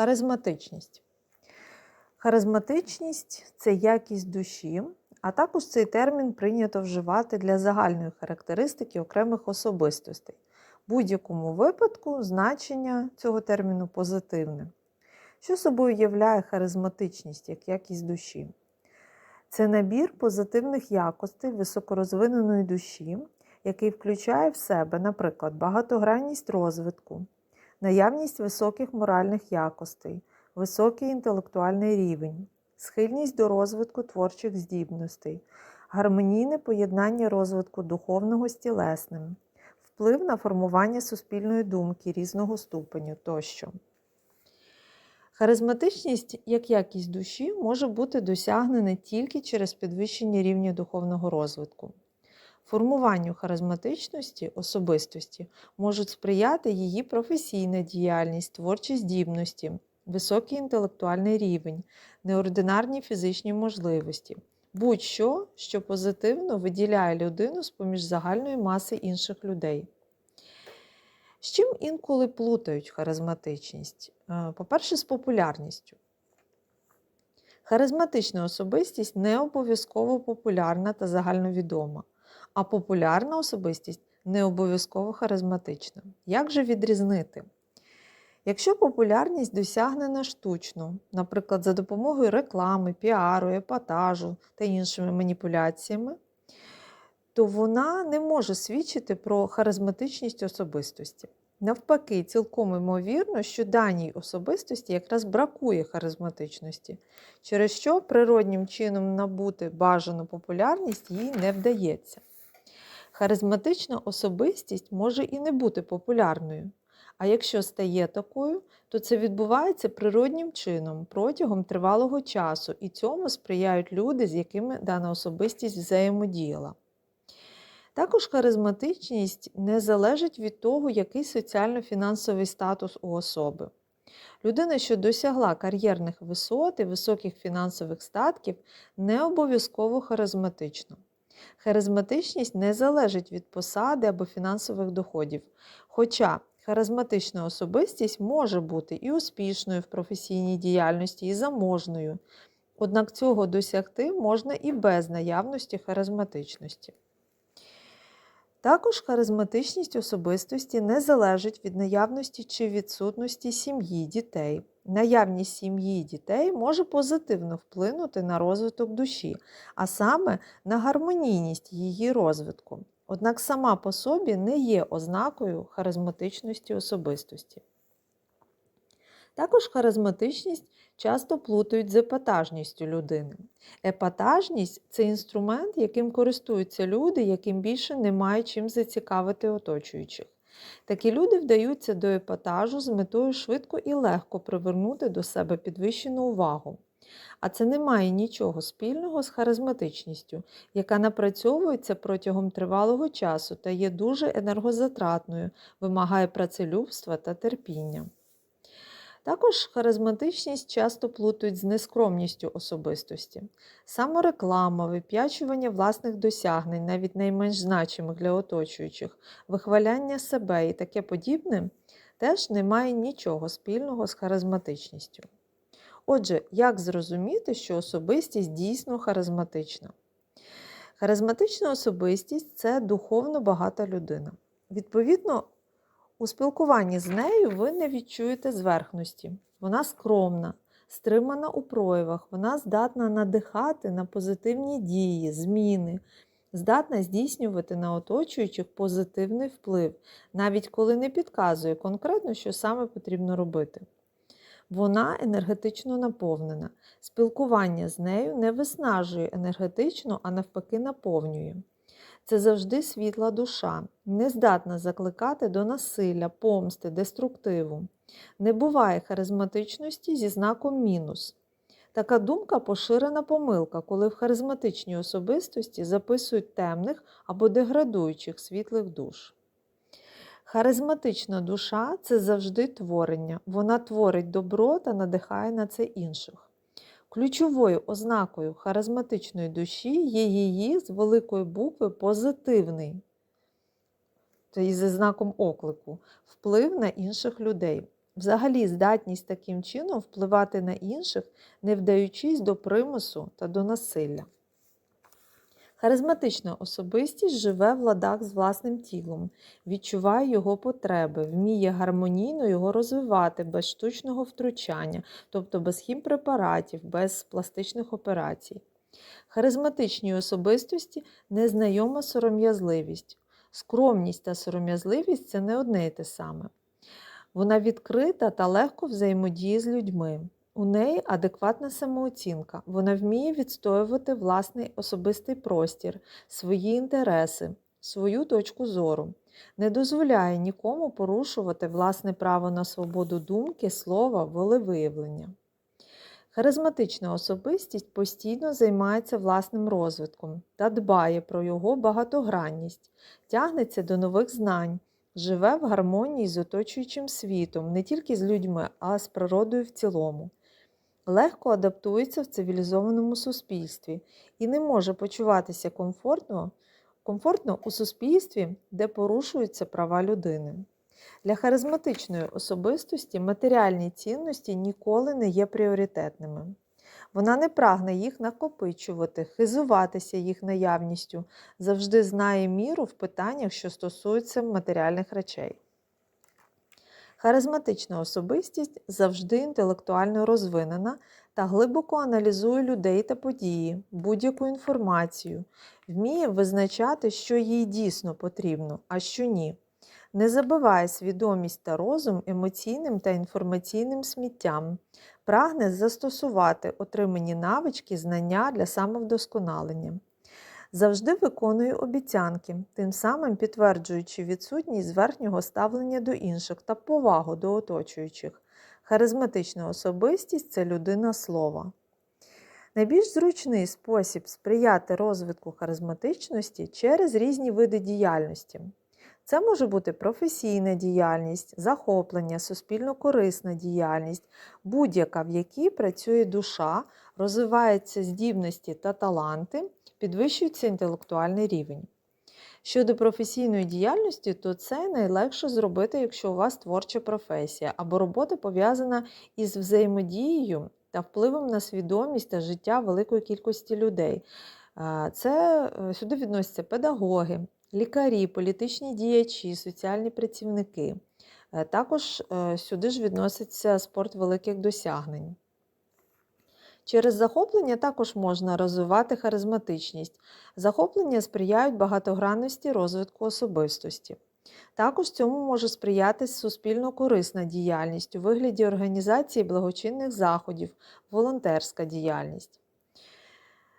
Харизматичність. Харизматичність це якість душі, а також цей термін прийнято вживати для загальної характеристики окремих особистостей. В будь-якому випадку значення цього терміну позитивне. Що собою являє харизматичність як якість душі? Це набір позитивних якостей високорозвиненої душі, який включає в себе, наприклад, багатогранність розвитку, наявність високих моральних якостей, високий інтелектуальний рівень, схильність до розвитку творчих здібностей, гармонійне поєднання розвитку духовного з тілесним, вплив на формування суспільної думки різного ступеню тощо. Харизматичність як якість душі може бути досягнена тільки через підвищення рівня духовного розвитку. Формуванню харизматичності особистості можуть сприяти її професійна діяльність, творчі здібності, високий інтелектуальний рівень, неординарні фізичні можливості, будь-що, що позитивно виділяє людину з поміж загальної маси інших людей. З чим інколи плутають харизматичність? Е, По-перше, з популярністю. Харизматична особистість не обов'язково популярна та загальновідома, а популярна особистість не обов'язково харизматична. Як же відрізнити? Якщо популярність досягнена штучно, наприклад, за допомогою реклами, піару, епатажу та іншими маніпуляціями, то вона не може свідчити про харизматичність особистості. Навпаки, цілком ймовірно, що даній особистості якраз бракує харизматичності, через що природнім чином набути бажану популярність їй не вдається. Харизматична особистість може і не бути популярною. А якщо стає такою, то це відбувається природнім чином протягом тривалого часу, і цьому сприяють люди, з якими дана особистість взаємодіяла. Також харизматичність не залежить від того, який соціально-фінансовий статус у особи. Людина, що досягла кар'єрних висот і високих фінансових статків, не обов'язково харизматична. Харизматичність не залежить від посади або фінансових доходів. Хоча харизматична особистість може бути і успішною в професійній діяльності, і заможною. Однак цього досягти можна і без наявності харизматичності. Також харизматичність особистості не залежить від наявності чи відсутності сім'ї дітей. Наявність сім'ї дітей може позитивно вплинути на розвиток душі, а саме на гармонійність її розвитку. Однак сама по собі не є ознакою харизматичності особистості. Також харизматичність часто плутають з епатажністю людини. Епатажність це інструмент, яким користуються люди, яким більше немає чим зацікавити оточуючих. Такі люди вдаються до епатажу з метою швидко і легко привернути до себе підвищену увагу. А це не має нічого спільного з харизматичністю, яка напрацьовується протягом тривалого часу та є дуже енергозатратною, вимагає працелюбства та терпіння. Також харизматичність часто плутають з нескромністю особистості. Самореклама, вип'ячування власних досягнень, навіть найменш значимих для оточуючих, вихваляння себе і таке подібне теж не має нічого спільного з харизматичністю. Отже, як зрозуміти, що особистість дійсно харизматична? Харизматична особистість це духовно багата людина. Відповідно, у спілкуванні з нею ви не відчуєте зверхності. Вона скромна, стримана у проявах, вона здатна надихати на позитивні дії, зміни, здатна здійснювати на оточуючих позитивний вплив, навіть коли не підказує конкретно, що саме потрібно робити. Вона енергетично наповнена. Спілкування з нею не виснажує енергетично, а навпаки, наповнює. Це завжди світла душа, не здатна закликати до насилля, помсти, деструктиву. Не буває харизматичності зі знаком мінус. Така думка поширена помилка, коли в харизматичній особистості записують темних або деградуючих світлих душ. Харизматична душа це завжди творення. Вона творить добро та надихає на це інших. Ключовою ознакою харизматичної душі є її з великої букви позитивний, тобто зі знаком оклику, вплив на інших людей. Взагалі, здатність таким чином впливати на інших, не вдаючись до примусу та до насилля. Харизматична особистість живе в ладах з власним тілом, відчуває його потреби, вміє гармонійно його розвивати без штучного втручання, тобто без хімпрепаратів, без пластичних операцій. Харизматичній особистості незнайома сором'язливість. Скромність та сором'язливість це не одне і те саме. Вона відкрита та легко взаємодіє з людьми. У неї адекватна самооцінка. Вона вміє відстоювати власний особистий простір, свої інтереси, свою точку зору. Не дозволяє нікому порушувати власне право на свободу думки, слова, волевиявлення. Харизматична особистість постійно займається власним розвитком та дбає про його багатогранність, тягнеться до нових знань, живе в гармонії з оточуючим світом, не тільки з людьми, а з природою в цілому. Легко адаптується в цивілізованому суспільстві і не може почуватися комфортно, комфортно у суспільстві, де порушуються права людини. Для харизматичної особистості матеріальні цінності ніколи не є пріоритетними. Вона не прагне їх накопичувати, хизуватися їх наявністю, завжди знає міру в питаннях, що стосуються матеріальних речей. Харизматична особистість завжди інтелектуально розвинена та глибоко аналізує людей та події, будь-яку інформацію, вміє визначати, що їй дійсно потрібно, а що ні. Не забиває свідомість та розум емоційним та інформаційним сміттям, прагне застосувати отримані навички, знання для самовдосконалення. Завжди виконує обіцянки, тим самим підтверджуючи відсутність зверхнього ставлення до інших та повагу до оточуючих. Харизматична особистість це людина слова. Найбільш зручний спосіб сприяти розвитку харизматичності через різні види діяльності. Це може бути професійна діяльність, захоплення, суспільно-корисна діяльність, будь-яка, в якій працює душа, розвиваються здібності та таланти, підвищується інтелектуальний рівень. Щодо професійної діяльності, то це найлегше зробити, якщо у вас творча професія або робота пов'язана із взаємодією та впливом на свідомість та життя великої кількості людей. Це е, сюди відносяться педагоги, лікарі, політичні діячі, соціальні працівники. Е, також е, сюди ж відноситься спорт великих досягнень. Через захоплення також можна розвивати харизматичність. Захоплення сприяють багатогранності розвитку особистості. Також цьому може сприяти суспільно корисна діяльність у вигляді організації благочинних заходів, волонтерська діяльність.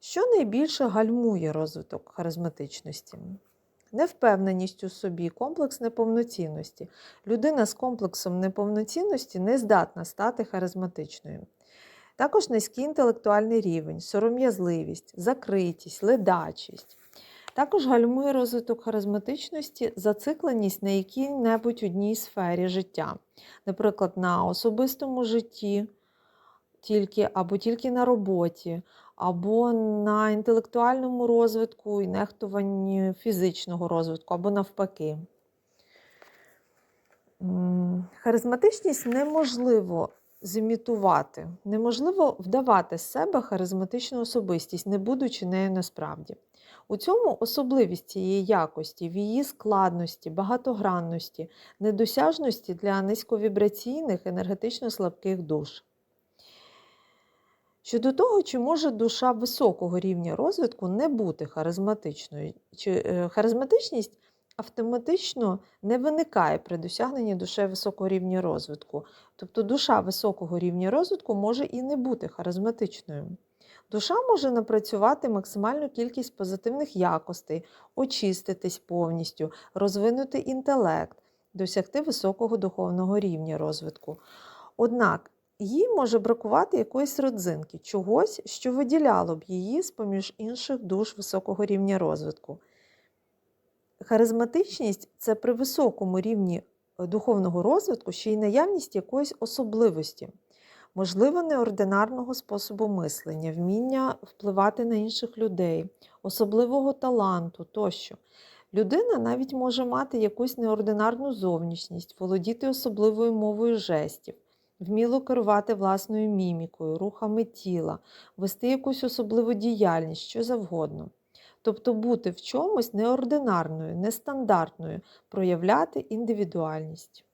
Що найбільше гальмує розвиток харизматичності? Невпевненість у собі, комплекс неповноцінності. Людина з комплексом неповноцінності не здатна стати харизматичною. Також низький інтелектуальний рівень, сором'язливість, закритість, ледачість. Також гальмує розвиток харизматичності, зацикленість на якій-небудь одній сфері життя, наприклад, на особистому житті, тільки, або тільки на роботі, або на інтелектуальному розвитку і нехтуванні фізичного розвитку, або навпаки. Харизматичність неможливо зімітувати, неможливо вдавати з себе харизматичну особистість, не будучи нею насправді. У цьому особливість цієї якості, в її складності, багатогранності, недосяжності для низьковібраційних енергетично слабких душ. Щодо того, чи може душа високого рівня розвитку не бути харизматичною, чи е, харизматичність автоматично не виникає при досягненні душею високого рівня розвитку. Тобто душа високого рівня розвитку може і не бути харизматичною. Душа може напрацювати максимальну кількість позитивних якостей, очиститись повністю, розвинути інтелект, досягти високого духовного рівня розвитку. Однак їй може бракувати якоїсь родзинки, чогось, що виділяло б її з поміж інших душ високого рівня розвитку. Харизматичність це при високому рівні е, духовного розвитку ще й наявність якоїсь особливості, можливо, неординарного способу мислення, вміння впливати на інших людей, особливого таланту тощо. Людина навіть може мати якусь неординарну зовнішність, володіти особливою мовою жестів, вміло керувати власною мімікою, рухами тіла, вести якусь особливу діяльність, що завгодно. Тобто бути в чомусь неординарною, нестандартною, проявляти індивідуальність.